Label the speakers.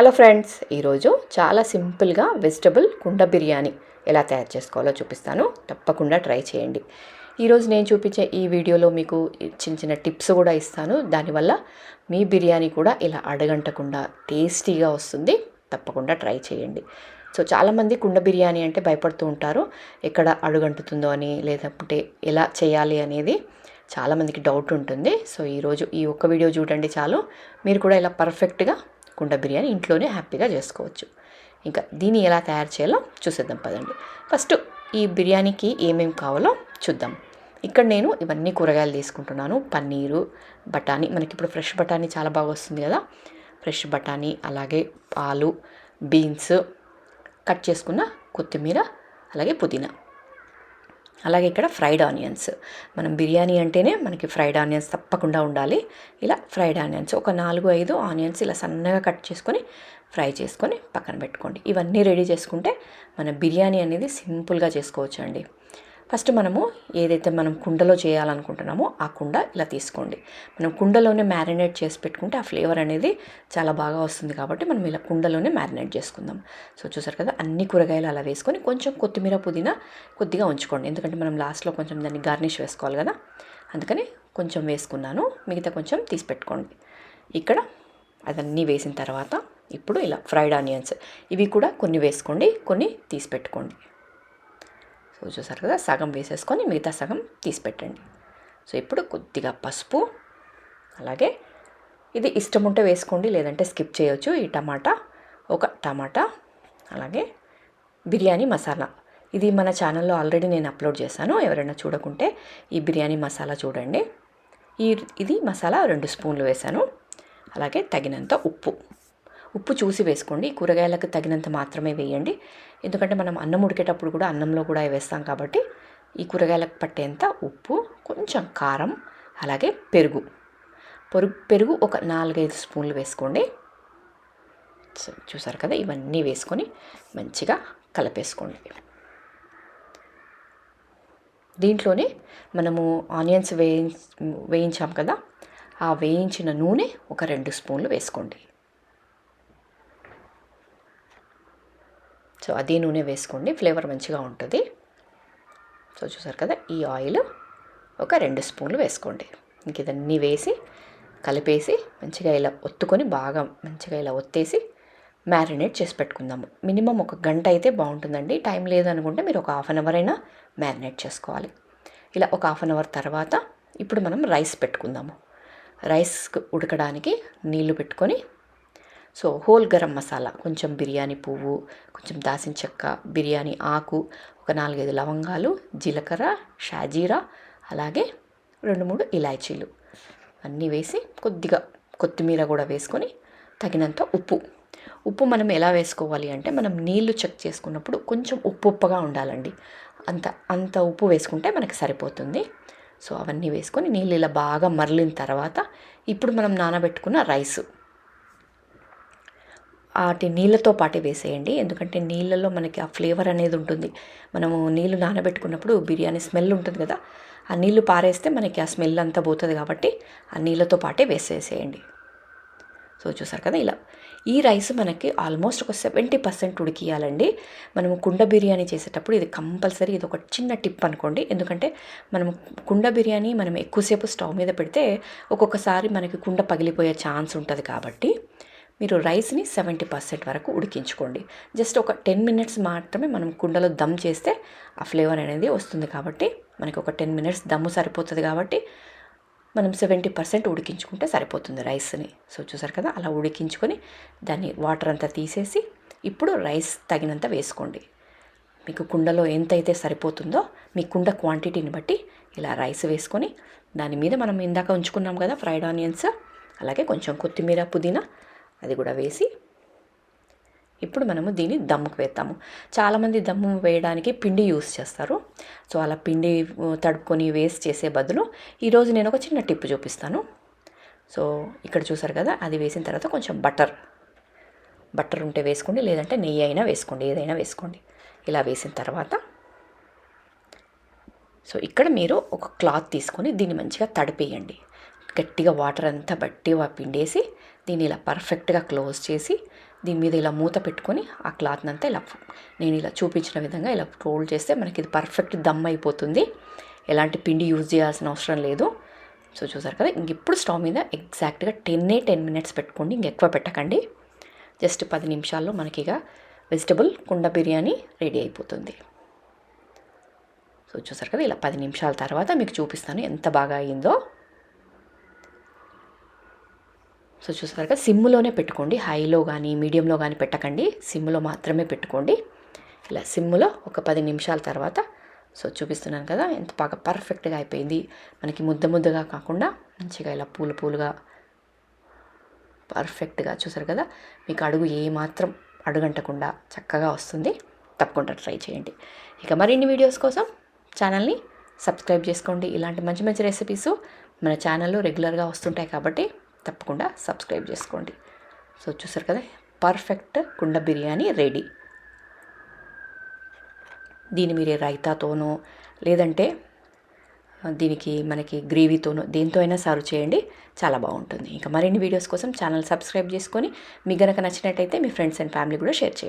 Speaker 1: Hello friends ఈరోజు చాలా సింపుల్గా వెజిటబుల్ కుండ బిర్యానీ ఎలా తయారు చేసుకోవాలో చూపిస్తాను. తప్పకుండా ట్రై చేయండి. ఈరోజు నేను చూపించే ఈ వీడియోలో మీకు చిన్న చిన్న టిప్స్ కూడా ఇస్తాను. దానివల్ల మీ బిర్యానీ కూడా ఇలా అడగంటకుండా టేస్టీగా వస్తుంది. తప్పకుండా ట్రై చేయండి. సో చాలామంది కుండ బిర్యానీ అంటే భయపడుతూ ఉంటారు. ఎక్కడ అడుగంటుతుందో అని లేదంటే ఎలా చేయాలి అనేది చాలామందికి డౌట్ ఉంటుంది. సో ఈరోజు ఈ ఒక్క వీడియో చూడండి చాలు. మీరు కూడా ఇలా పర్ఫెక్ట్గా కుండ బిర్యానీ ఇంట్లోనే హ్యాపీగా చేసుకోవచ్చు. ఇంకా దీన్ని ఎలా తయారు చేయాలో చూసేద్దాం పదండి. ఫస్ట్ ఈ బిర్యానీకి ఏమేమి కావాలో చూద్దాం. ఇక్కడ నేను ఇవన్నీ కూరగాయలు తీసుకుంటున్నాను. పన్నీరు బఠానీ. మనకి ఇప్పుడు ఫ్రెష్ బఠానీ చాలా బాగా వస్తుంది కదా. ఫ్రెష్ బఠానీ అలాగే పాలు బీన్స్ కట్ చేసుకున్న కొత్తిమీర అలాగే పుదీనా. అలాగే ఇక్కడ ఫ్రైడ్ ఆనియన్స్. మనం బిర్యానీ అంటేనే మనకి ఫ్రైడ్ ఆనియన్స్ తప్పకుండా ఉండాలి. ఇలా ఫ్రైడ్ ఆనియన్స్ ఒక నాలుగు ఐదు ఆనియన్స్ ఇలా సన్నగా కట్ చేసుకొని ఫ్రై చేసుకొని పక్కన పెట్టుకోండి. ఇవన్నీ రెడీ చేసుకుంటే మన బిర్యానీ అనేది సింపుల్గా చేసుకోవచ్చు అండి ఫస్ట్ మనము ఏదైతే మనం కుండలో చేయాలనుకుంటున్నామో ఆ కుండ ఇలా తీసుకోండి. మనం కుండలోనే మ్యారినేట్ చేసి పెట్టుకుంటే ఆ ఫ్లేవర్ అనేది చాలా బాగా వస్తుంది కాబట్టి మనం ఇలా కుండలోనే మ్యారినేట్ చేసుకుందాం. సో చూసారు కదా అన్ని కూరగాయలు అలా వేసుకొని కొంచెం కొత్తిమీర పుదీనా కొద్దిగా ఉంచుకోండి. ఎందుకంటే మనం లాస్ట్లో కొంచెం దాన్ని గార్నిష్ వేసుకోవాలి కదా అందుకని కొంచెం వేసుకున్నాను. మిగతా కొంచెం తీసి పెట్టుకోండి. ఇక్కడ అదన్నీ వేసిన తర్వాత ఇప్పుడు ఇలా ఫ్రైడ్ ఆనియన్స్ ఇవి కూడా కొన్ని వేసుకోండి కొన్ని తీసి పెట్టుకోండి. చూసారు కదా సగం వేసేసుకొని మిగతా సగం తీసి పెట్టండి సో ఇప్పుడు కొద్దిగా పసుపు అలాగే ఇది ఇష్టం ఉంటే వేసుకోండి లేదంటే స్కిప్ చేయొచ్చు. ఈ టమాటా ఒక టమాటా అలాగే బిర్యానీ మసాలా. ఇది మన ఛానల్లో ఆల్రెడీ నేను అప్లోడ్ చేశాను. ఎవరైనా చూడకుంటే ఈ బిర్యానీ మసాలా చూడండి. ఈ ఇది మసాలా రెండు స్పూన్లు వేశాను. అలాగే తగినంత ఉప్పు. ఉప్పు చూసి వేసుకోండి. కూరగాయలకు తగినంత మాత్రమే వేయండి. ఎందుకంటే మనం అన్నం ఉడికేటప్పుడు కూడా అన్నంలో కూడా వేస్తాం కాబట్టి ఈ కూరగాయలకు పట్టేంత ఉప్పు కొంచెం కారం అలాగే పెరుగు. పెరుగు పెరుగు ఒక నాలుగైదు స్పూన్లు వేసుకోండి. చూసారు కదా? ఇవన్నీ వేసుకొని మంచిగా కలిపేసుకోండి. దీంట్లోనే మనము ఆనియన్స్ వేయి వేయించాం కదా? ఆ వేయించిన నూనె ఒక రెండు స్పూన్లు వేసుకోండి. సో అదే నూనె వేసుకోండి. ఫ్లేవర్ మంచిగా ఉంటుంది. సో చూసారు కదా ఈ ఆయిల్ ఒక రెండు స్పూన్లు వేసుకోండి. ఇంక ఇదన్నీ వేసి కలిపేసి మంచిగా ఇలా ఒత్తుకొని బాగా మంచిగా ఇలా ఒత్తేసి మ్యారినేట్ చేసి పెట్టుకుందాము. మినిమం ఒక గంట అయితే బాగుంటుందండి. టైం లేదనుకుంటే మీరు ఒక హాఫ్ అన్ అవర్ అయినా మ్యారినేట్ చేసుకోవాలి. ఇలా ఒక హాఫ్ అన్ అవర్ తర్వాత ఇప్పుడు మనం రైస్ పెట్టుకుందాము. రైస్ ఉడకడానికి నీళ్ళు పెట్టుకొని సో హోల్ గరం మసాలా కొంచెం బిర్యానీ పువ్వు కొంచెం దాసిన చెక్క బిర్యానీ ఆకు ఒక నాలుగైదు లవంగాలు జీలకర్ర షాజీరా అలాగే రెండు మూడు ఇలాచీలు. అన్నీ వేసి కొద్దిగా కొత్తిమీర కూడా వేసుకొని తగినంత ఉప్పు. ఉప్పు మనం ఎలా వేసుకోవాలి అంటే మనం నీళ్ళు చెక్ చేసుకున్నప్పుడు కొంచెం ఉప్పు ఉప్పగా ఉండాలండి. అంత అంత ఉప్పు వేసుకుంటే మనకి సరిపోతుంది. సో అవన్నీ వేసుకొని నీళ్ళు ఇలా బాగా మరలిన తర్వాత ఇప్పుడు మనం నానబెట్టుకున్న రైస్. వాటి నీళ్ళతో పాటే వేసేయండి. ఎందుకంటే నీళ్ళలో మనకి ఆ ఫ్లేవర్ అనేది ఉంటుంది. మనము నీళ్ళు నానబెట్టుకున్నప్పుడు బిర్యానీ స్మెల్ ఉంటుంది కదా ఆ నీళ్ళు పారేస్తే మనకి ఆ స్మెల్ అంతా పోతుంది కాబట్టి ఆ నీళ్ళతో పాటే వేసేసేయండి. సో చూసారు కదా ఇలా. ఈ రైస్ మనకి ఆల్మోస్ట్ ఒక సెవెంటీ పర్సెంట్ ఉడికియాలండి. మనము కుండ బిర్యానీ చేసేటప్పుడు ఇది కంపల్సరీ ఇది ఒక చిన్న టిప్ అనుకోండి. ఎందుకంటే మనం కుండ బిర్యానీ మనం ఎక్కువసేపు స్టవ్ మీద పెడితే ఒక్కొక్కసారి మనకి కుండ పగిలిపోయే ఛాన్స్ ఉంటుంది కాబట్టి మీరు రైస్ని సెవెంటీ పర్సెంట్ వరకు ఉడికించుకోండి. జస్ట్ ఒక టెన్ మినిట్స్ మాత్రమే మనం కుండలో దమ్ చేస్తే ఆ ఫ్లేవర్ అనేది వస్తుంది కాబట్టి మనకి ఒక టెన్ మినిట్స్ దమ్ము సరిపోతుంది కాబట్టి మనం సెవెంటీ పర్సెంట్ ఉడికించుకుంటే సరిపోతుంది రైస్ని. సో చూసారు కదా? అలా ఉడికించుకొని దాన్ని వాటర్ అంతా తీసేసి ఇప్పుడు రైస్ తగినంత వేసుకోండి. మీకు కుండలో ఎంత అయితే సరిపోతుందో మీ కుండ క్వాంటిటీని బట్టి ఇలా రైస్ వేసుకొని దాని మీద మనం ఇందాక ఉంచుకున్నాం కదా ఫ్రైడ్ ఆనియన్స్ అలాగే కొంచెం కొత్తిమీర పుదీనా అది కూడా వేసి ఇప్పుడు మనము దీన్ని దమ్ముకు వేస్తాము చాలామంది దమ్ము వేయడానికి పిండి యూస్ చేస్తారు. సో అలా పిండి తడుపుకొని వేస్ట్ చేసే బదులు ఈరోజు నేను ఒక చిన్న టిప్ చూపిస్తాను. సో ఇక్కడ చూసారు కదా అది వేసిన తర్వాత కొంచెం బటర్. బటర్ ఉంటే వేసుకోండి లేదంటే నెయ్యి అయినా వేసుకోండి ఏదైనా వేసుకోండి. ఇలా వేసిన తర్వాత సో ఇక్కడ మీరు ఒక క్లాత్ తీసుకొని దీన్ని మంచిగా తడిపేయండి. గట్టిగా వాటర్ అంతా బట్టి పిండేసి దీన్ని ఇలా పర్ఫెక్ట్గా క్లోజ్ చేసి దీని మీద ఇలా మూత పెట్టుకొని ఆ క్లాత్ని అంతా ఇలా నేను ఇలా చూపించిన విధంగా ఇలా రోల్ చేస్తే మనకి ఇది పర్ఫెక్ట్ దమ్ అయిపోతుంది. ఎలాంటి పిండి యూజ్ చేయాల్సిన అవసరం లేదు. సో చూసారు కదా ఇంక ఇప్పుడు స్టవ్ మీద ఎగ్జాక్ట్గా టెన్నే టెన్ మినిట్స్ పెట్టుకోండి ఇంక ఎక్కువ పెట్టకండి. జస్ట్ పది నిమిషాల్లో మనకి ఇక వెజిటబుల్ కుండ బిర్యానీ రెడీ అయిపోతుంది. సో చూసారు కదా ఇలా పది నిమిషాల తర్వాత మీకు చూపిస్తాను ఎంత బాగా అయిందో. సో చూసారు కదా సిమ్లోనే పెట్టుకోండి. హైలో కానీ మీడియంలో కానీ పెట్టకండి. సిమ్లో మాత్రమే పెట్టుకోండి. ఇలా సిమ్లో ఒక పది నిమిషాల తర్వాత సో చూపిస్తున్నాను కదా ఎంత బాగా పర్ఫెక్ట్గా అయిపోయింది. మనకి ముద్ద ముద్దగా కాకుండా మంచిగా ఇలా పూలు పూలుగా పర్ఫెక్ట్గా చూసారు కదా మీకు అడుగు ఏమాత్రం అడుగంటకుండా చక్కగా వస్తుంది. తప్పకుండా ట్రై చేయండి. ఇక మరిన్ని వీడియోస్ కోసం ఛానల్ని సబ్స్క్రైబ్ చేసుకోండి. ఇలాంటి మంచి మంచి రెసిపీస్ మన ఛానల్లో రెగ్యులర్గా వస్తుంటాయి కాబట్టి తప్పకుండా సబ్స్క్రైబ్ చేసుకోండి. సో చూసారు కదా? పర్ఫెక్ట్ కుండ బిర్యానీ రెడీ. దీన్ని మీరు రైతాతోనో లేదంటే దీనికి మనకి గ్రేవీతోనో దేంతో అయినా సర్వ్ చేయండి. చాలా బాగుంటుంది. ఇంకా మరిన్ని వీడియోస్ కోసం ఛానల్ సబ్స్క్రైబ్ చేసుకొని మీకు గనక నచ్చినట్టయితే మీ ఫ్రెండ్స్ అండ్ ఫ్యామిలీ కూడా షేర్ చేయండి.